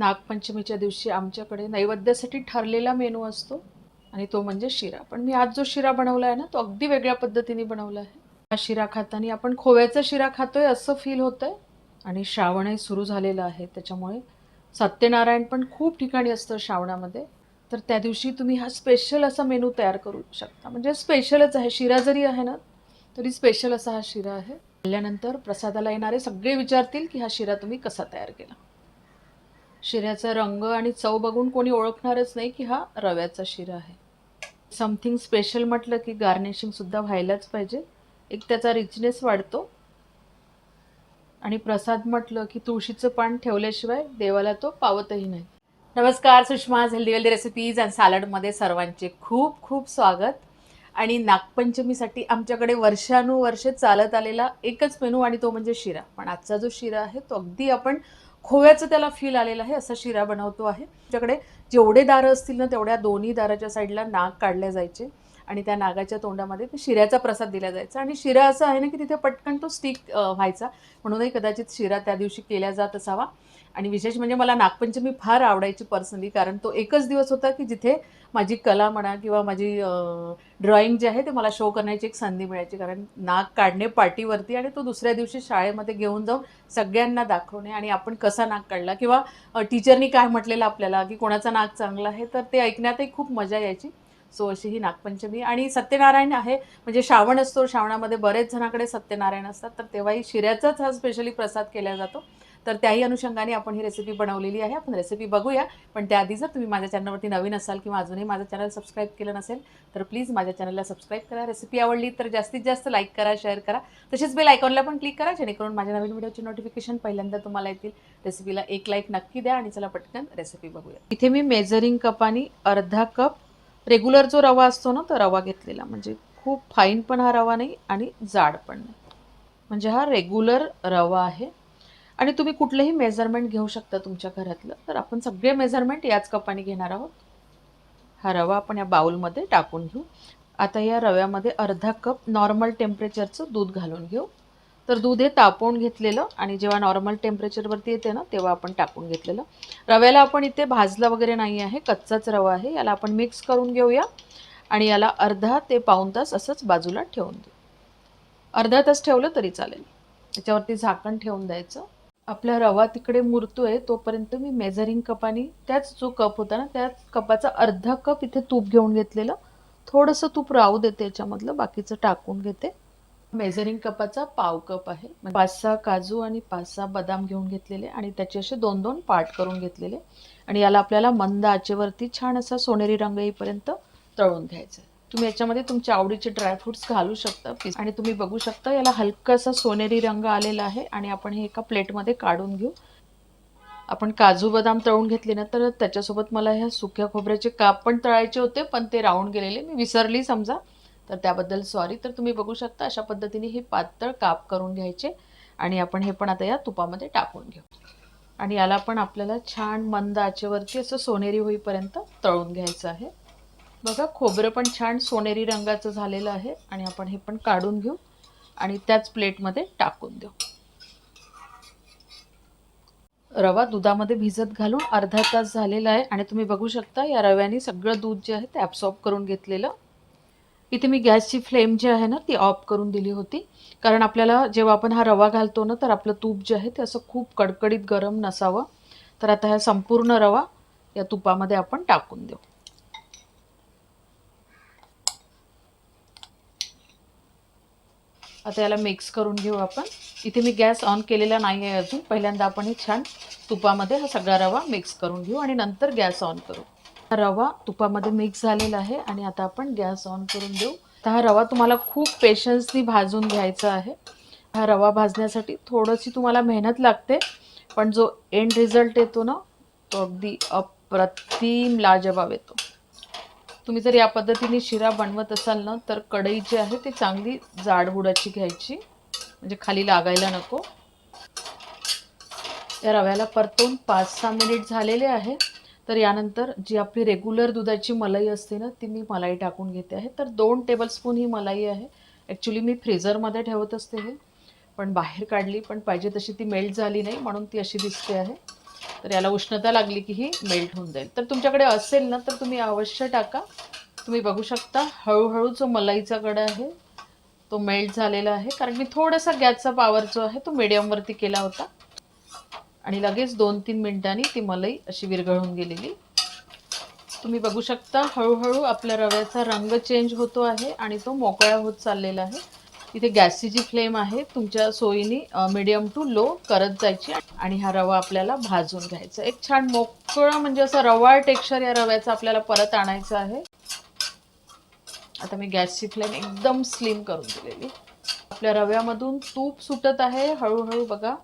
नागपंचमीच्या दिवशी आमच्याकडे नैवेद्यासाठी ठरलेला मेनू असतो आणि तो म्हणजे शिरा. पण मी आज जो शिरा बनवला आहे ना तो अगदी वेगळ्या पद्धतीने बनवला आहे. हा शिरा खाताना आपण खोव्याचा शिरा खातोय असं फील होतंय आणि श्रावणही सुरू झालेलं आहे. त्याच्यामुळे सत्यनारायण पण खूप ठिकाणी असतं श्रावणामध्ये. तर त्या दिवशी तुम्ही हा स्पेशल असा मेनू तयार करू शकता. म्हणजे स्पेशलच आहे. शिरा जरी आहे ना तरी स्पेशल असा हा शिरा आहे. खाल्ल्यानंतर प्रसादाला येणारे सगळे विचारतील की हा शिरा तुम्ही कसा तयार केला. शिऱ्याचा रंग आणि चव बघून कोणी ओळखणारच नाही की हा रव्याचा शिरा आहे. समथिंग स्पेशल म्हटलं की गार्निशिंगसुद्धा व्हायलाच पाहिजे. एक त्याचा रिचनेस वाढतो. आणि प्रसाद म्हटलं की तुळशीचं पान ठेवल्याशिवाय देवाला तो पावतही नाही. नमस्कार Sushma healthy healthy recipes and सॅलडमध्ये सर्वांचे खूप खूप स्वागत. आणि नागपंचमीसाठी आमच्याकडे वर्षानुवर्षे चालत आलेला एकच मेनू आणि तो म्हणजे शिरा. पण आजचा जो शिरा आहे तो अगदी आपण खोव्याचं त्याला फील आलेलं आहे असा शिरा बनवतो आहे. आमच्याकडे जेवढे दारं असतील ना तेवढ्या दोन्ही दाराच्या साईडला नाक काढले जायचे. आणि त्या नागाच्या तोंडामध्ये ते शिऱ्याचा प्रसाद दिला जायचा. आणि शिरा असं आहे ना की तिथे पटकन तो स्टिक व्हायचा. म्हणूनही कदाचित शिरा त्या दिवशी केला जात असावा. आणि विशेष म्हणजे मला नागपंचमी फार आवडायची पर्सनली कारण तो एकच दिवस होता की जिथे माझी कला म्हणा किंवा माझी ड्रॉइंग जे आहे ते मला शो करण्याची एक संधी मिळायची. कारण नाग काढणे पाटीवरती आणि तो दुसऱ्या दिवशी शाळेमध्ये घेऊन जाऊन सगळ्यांना दाखवणे आणि आपण कसा नाग काढला किंवा टीचरनी काय म्हटलेलं आपल्याला की कोणाचा नाग चांगला आहे तर ते ऐकण्यातही खूप मजा यायची. सो अशी ही नागपंचमी आणि सत्यनारायण आहे. म्हणजे श्रावण असतो श्रावणामध्ये बरेच जणाकडे सत्यनारायण असतात. तर तेव्हाही शिऱ्याचाच हा स्पेशली प्रसाद केला जातो. तर त्याही अनुषंगाने आपण ही रेसिपी बनवलेली आहे. आपण रेसिपी बघूया. पण त्याआधी जर तुम्ही माझ्या चॅनलवरती नवीन असाल किंवा अजूनही माझं चॅनल सबस्क्राईब केलं नसेल तर प्लीज माझ्या चॅनलला सबस्क्राईब करा. रेसिपी आवडली तर जास्तीत जास्त लाईक करा शेअर करा. तसेच बेल आयकॉनला पण क्लिक करा जेणेकरून माझ्या नवीन व्हिडिओची नोटिफिकेशन पहिल्यांदा तुम्हाला येतील. रेसिपीला एक लाईक नक्की द्या आणि चला पटकन रेसिपी बघूया. इथे मी मेजरिंग कपानी अर्धा कप रेग्युलर जो रवा असतो ना तो रवा घेतलेला. म्हणजे खूप फाईन पण हा रवा नाही आणि जाड पण नाही. म्हणजे हा रेग्युलर रवा आहे. आणि तुम्ही कुठलंही मेजरमेंट घेऊ शकता तुमच्या घरातलं. तर आपण सगळे मेजरमेंट याच कपाने घेणार आहोत. हा रवा आपण या बाउलमध्ये टाकून घेऊ. आता या रव्यामध्ये अर्धा कप नॉर्मल टेम्परेचरचं दूध घालून घेऊ. तर दूध हे तापवून घेतलेलं आणि जेव्हा नॉर्मल टेम्परेचरवरती येते ना तेव्हा आपण टाकून घेतलेलं. रव्याला आपण इथे भाजलं वगैरे नाही आहे कच्चाच रवा आहे. याला आपण मिक्स करून घेऊया आणि याला अर्धा ते पाऊण तास असंच बाजूला ठेवून देऊ. अर्धा तास ठेवलं तरी चालेल. त्याच्यावरती झाकण ठेवून द्यायचं. आपला रवा तिकडे मुरतोय तोपर्यंत मी मेजरिंग कपानी त्याच जो कप होता ना त्याच कपाचा अर्धा कप इथे तूप घेऊन घेतलेलं. थोडंसं तूप राहू देते याच्यामधलं बाकीचं टाकून घेते. मेझरिंग कपाचा पाव कप आहे. म्हणजे पाच सहा काजू आणि पाच सहा बदाम घेऊन घेतलेले आणि त्याचे असे दोन दोन पार्ट करून घेतलेले. आणि याला आपल्याला मंद आचेवरती छान असा सोनेरी रंग येईपर्यंत तळून घ्यायचं तुम्ही याच्यामध्ये तुमच्या आवडीचे ड्रायफ्रुट्स घालू शकता आणि तुम्ही बघू शकता याला हलकासा सोनेरी रंग आलेला आहे आणि आपण हे एका प्लेटमध्ये काढून घेऊ. आपण काजू बदाम तळून घेतले ना तर त्याच्यासोबत मला ह्या सुक्या खोबऱ्याचे काप पण तळायचे होते पण ते राहून गेलेले. मी विसरली समजा. तर त्याबद्दल सॉरी तर तुम्ही बघू शकता अशा पद्धतीने हे पातळ काप करून घ्यायचे आणि आपण हे पण आता या तुपामध्ये टाकून घेऊ. आणि याला पण आपल्याला छान मंद आचेवरती असं सोनेरी होईपर्यंत तळून घ्यायचं आहे. बघा खोबरं पण छान सोनेरी रंगाचं झालेलं आहे आणि आपण हे पण काढून घेऊ आणि त्याच प्लेटमध्ये टाकून देऊ. रवा दुधामध्ये भिजत घालून अर्धा तास झालेला आहे आणि तुम्ही बघू शकता या रव्याने सगळं दूध जे आहे ते ॲब्सॉर्ब करून घेतलेलं इथे मी गॅसची फ्लेम जी आहे ना ती ऑफ करून दिली होती. कारण आपल्याला जेव्हा आपण हा रवा घालतो ना तर आपलं तूप जे आहे ते असं खूप कडकडीत गरम नसावं. तर आता हा संपूर्ण रवा या तुपामध्ये आपण टाकून देऊ. आता याला मिक्स करून घेऊ आपण. इथे मी गॅस ऑन केलेला नाही आहे अजून. पहिल्यांदा आपण हे छान तुपामध्ये हा सगळा रवा मिक्स करून घेऊ आणि नंतर गॅस ऑन करू. रवा तुपामध्ये मिक्स झालेला आहे आणि आता आपण गॅस ऑन करून देऊ. तर हा रवा तुम्हाला खूप पेशन्सनी भाजून घ्यायचा आहे. हा रवा भाजण्यासाठी थोडीशी तुम्हाला मेहनत लागते पण जो एंड रिझल्ट येतो ना तो अगदी अप्रतिम लाजवाब येतो. तुम्ही जर या पद्धतीने शिरा बनवत असाल ना तर कढई जी आहे ती चांगली जाडबुडाची घ्यायची. म्हणजे खाली लागायला नको. या रव्याला परतून पाच सहा मिनिट झालेले आहे तर यानंतर जी आपली रेग्युलर दुधाची मलाई असते ना ती मी मलाई टाकून घेते आहे. तर दोन टेबलस्पून ही मलाई आहे. ॲक्च्युली मी फ्रीझरमध्ये ठेवत असते हे. पण बाहेर काढली पण पाहिजे तशी ती मेल्ट झाली नाही म्हणून ती अशी दिसते आहे. तर याला उष्णता लागली की ही मेल्ट होऊन जाईल. तर तुमच्याकडे असेल ना तर तुम्ही अवश्य टाका. तुम्ही बघू शकता हळूहळू जो मलाईचा गडा आहे तो मेल्ट झालेला आहे. कारण मी थोडासा गॅसचा पावर जो आहे तो मीडियमवरती केला होता. आणि लगेच दोन तीन मिनिटांनी ती मलाई अशी विरघळून गेलेली. तुम्ही बघू शकता हळूहळू आपल्या रव्याचा रंग चेंज होतो आहे आणि तो मोकळा होत चाललेला आहे. इथे गॅसची जी फ्लेम आहे तुमच्या सोयीने मिडियम टू लो करत जायची आणि हा रवा आपल्याला भाजून घ्यायचा. एक छान मोकळा म्हणजे असा रवा टेक्स्चर या रव्याचा आपल्याला परत आणायचा आहे. आता मी गॅसची फ्लेम एकदम स्लिम करून दिलेली. आपल्या रव्यामधून तूप सुटत आहे हळूहळू बघा.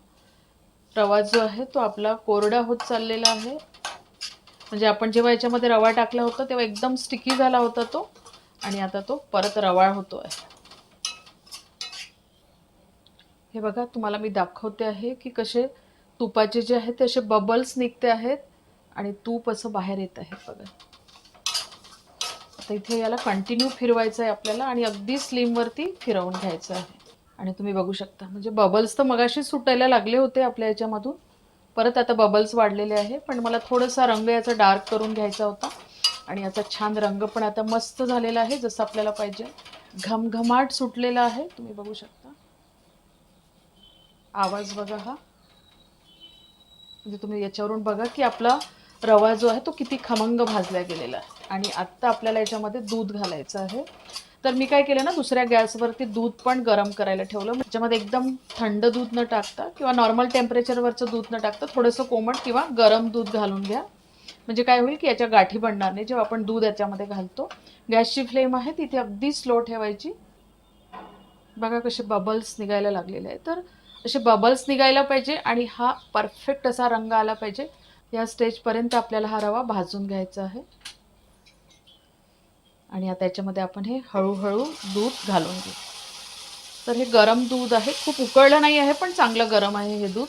रवा जो आहे तो आपला कोरडा होत चाललेला आहे. म्हणजे आपण जेव्हा याच्यामध्ये रवा टाकला होता तेव्हा एकदम स्टिकी झाला होता तो आणि आता तो परत रवाळ होतो आहे. हे बघा तुम्हाला मी दाखवते आहे की कसे तुपाचे जे आहेत ते असे बबल्स निघते आहेत आणि तूप असं बाहेर येत आहे बघा. आता इथे याला कंटिन्यू फिरवायचं आहे आपल्याला आणि अगदी स्लिमवरती फिरवून घ्यायचं आहे. आणि तुम्ही बघू शकता. म्हणजे बबल्स तर मगाशी सुटायला लागले होते आपल्या याच्यामधून. परत आता बबल्स वाढलेले आहे. पण मला थोडासा रंग याचा डार्क करून घ्यायचा होता. आणि याचा छान रंग पण आता मस्त झालेला आहे जसं आपल्याला पाहिजे. घमघमाट सुटलेला आहे. तुम्ही बघू शकता. आवाज बघा हा. म्हणजे तुम्ही याच्यावरून बघा की आपला रवा जो आहे तो किती खमंग भाजला गेलेला आहे. आणि आत्ता आपल्याला याच्यामध्ये दूध घालायचं आहे. तर मी काय केलं ना दुसऱ्या गॅसवरती दूध पण गरम करायला ठेवलं. त्याच्यामध्ये एकदम थंड दूध न टाकता किंवा नॉर्मल टेम्परेचरवरचं दूध न टाकता थोडंसं कोमट किंवा गरम दूध घालून घ्या. म्हणजे काय होईल की याच्या गाठी बनणार नाही. जेव्हा आपण दूध याच्यामध्ये घालतो गॅसची फ्लेम आहे तिथे अगदी स्लो ठेवायची. बघा कसे बबल्स निघायला लागलेले आहे तर असे बबल्स निघायला पाहिजे आणि हा परफेक्ट असा रंग आला पाहिजे. या स्टेजपर्यंत आपल्याला हा रवा भाजून घ्यायचा आहे. आणि आता याच्यामध्ये आपण हे हळूहळू दूध घालून घेऊ. तर हे गरम दूध आहे. खूप उकळलं नाही आहे पण चांगलं गरम आहे हे दूध.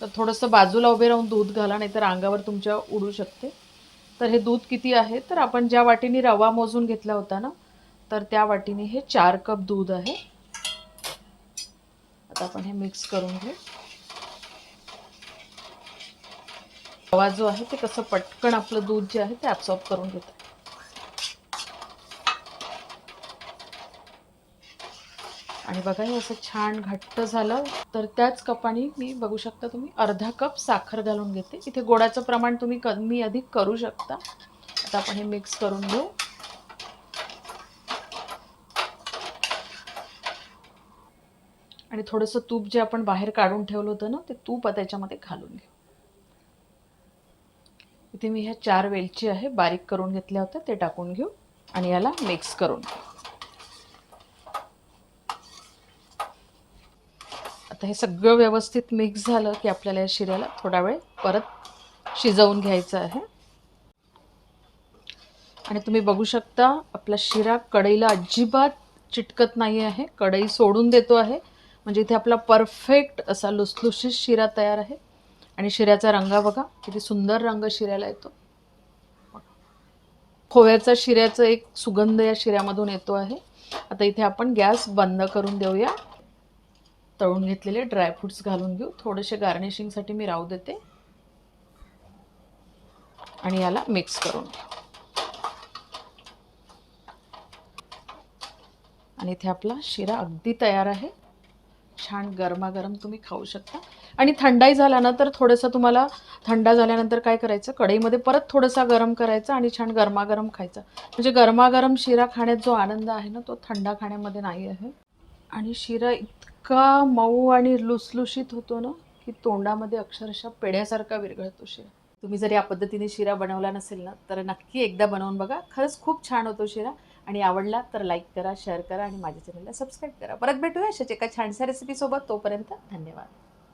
तर थोडंसं बाजूला उभे राहून दूध घाला नाही तर अंगावर तुमच्या उडू शकते. तर हे दूध किती आहे? तर आपण ज्या वाटीने रवा मोजून घेतला होता ना तर त्या वाटीने हे चार कप दूध आहे. आता आपण हे मिक्स करून घेऊ. रवा जो आहे ते कसं पटकन आपलं दूध जे आहे ते ॲब्सॉर्ब करून घेतं आणि बघा हे असं छान घट्ट झालं. तर त्याच कपाने मी बघू शकता तुम्ही अर्धा कप साखर घालून घेते. इथे गोडाचं प्रमाण तुम्ही कमी अधिक करू शकता. आता आपण हे मिक्स करून घेऊ. आणि थोडंसं तूप जे आपण बाहेर काढून ठेवलं होतं ना ते तूप त्याच्यामध्ये घालून घेऊ. इथे मी ह्या चार वेलची आहे बारीक करून घेतल्या होत्या ते टाकून घेऊ. आणि याला मिक्स करून घेऊ. आता हे सगळं व्यवस्थित मिक्स झालं की आपल्याला या शिऱ्याला थोडा वेळ परत शिजवून घ्यायचं आहे. आणि तुम्ही बघू शकता आपला शिरा कढईला अजिबात चिटकत नाही आहे. कढई सोडून देतो आहे. म्हणजे इथे आपला परफेक्ट असा लुसलुशीत शिरा तयार आहे. आणि शिऱ्याचा रंग बघा किती सुंदर रंग शिऱ्याला येतो. खोव्याचा शिऱ्याचं एक सुगंध या शिऱ्यामधून येतो आहे. आता इथे आपण गॅस बंद करून देऊया. तळून घेतलेले ड्रायफ्रुट्स घालून घेऊ. थोडेसे गार्निशिंगसाठी मी राहू देते. आणि याला मिक्स करून घेऊ आणि इथे आपला शिरा अगदी तयार आहे. छान गरमागरम तुम्ही खाऊ शकता. आणि थंडाई झाला ना तर थोडंसं तुम्हाला थंडा झाल्यानंतर काय करायचं? कढईमध्ये परत थोडंसा गरम करायचा आणि छान गरमागरम खायचा. म्हणजे गरमागरम शिरा खाण्यात जो आनंद आहे ना तो थंडा खाण्यामध्ये नाही आहे. आणि शिरा इतका मऊ आणि लुसलुशीत होतो ना की तोंडामध्ये अक्षरशः पेढ्यासारखा विरघळतो शिरा. तुम्ही जर या पद्धतीने शिरा बनवला नसेल ना तर नक्की एकदा बनवून बघा. खरंच खूप छान होतो शिरा. आणि आवडला तर लाईक करा शेअर करा आणि माझ्या चॅनलला सबस्क्राईब करा. परत भेटूया अशाच एका छानशा रेसिपीसोबत तोपर्यंत धन्यवाद.